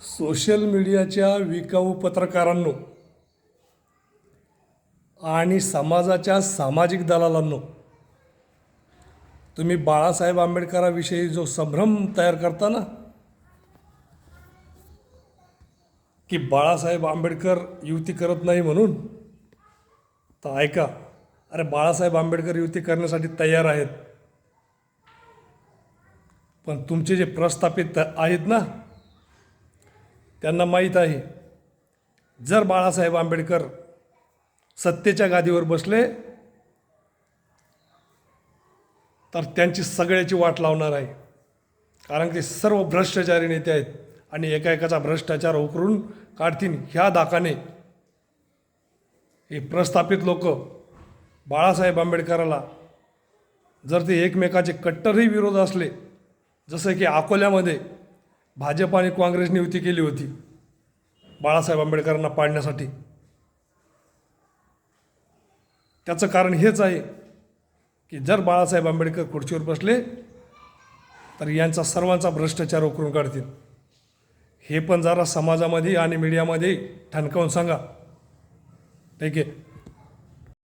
Social मीडियाच्या विकाऊ पत्रकारांनो आणि समाजाच्या सामाजिक दलालांनो तुम्ही बाळासाहेब आंबेडकराविषयी जो संभ्रम तयार करता ना की बाळासाहेब आंबेडकर युती करत नाही म्हणून तर ऐका अरे बाळासाहेब आंबेडकर युती करण्यासाठी तयार आहेत. पण तुमचे जे प्रस्थापित आहेत ना त्यांना माहीत आहे. जर बाळासाहेब आंबेडकर सत्तेच्या गादीवर बसले तर त्यांची सगळ्याची वाट लावणार आहे. कारण ते सर्व भ्रष्टाचारी नेते आहेत आणि एका एकाचा भ्रष्टाचार उकरून काढतील. ह्या दाकाने हे प्रस्थापित लोक बाळासाहेब आंबेडकराला जर ते एकमेकाचे कट्टरही विरोध असले जसं की अकोल्यामध्ये भाजप आणि काँग्रेसने युती केली होती. बाळासाहेब आंबेडकरांना पाडण्यासाठी. त्याचं कारण हेच आहे की जर बाळासाहेब आंबेडकर खुर्चीवर बसले तर यांचा सर्वांचा भ्रष्टाचार उकरून काढतील. हे पण जरा समाजामध्ये आणि मीडियामध्ये ठणकावून सांगा. ठीक आहे?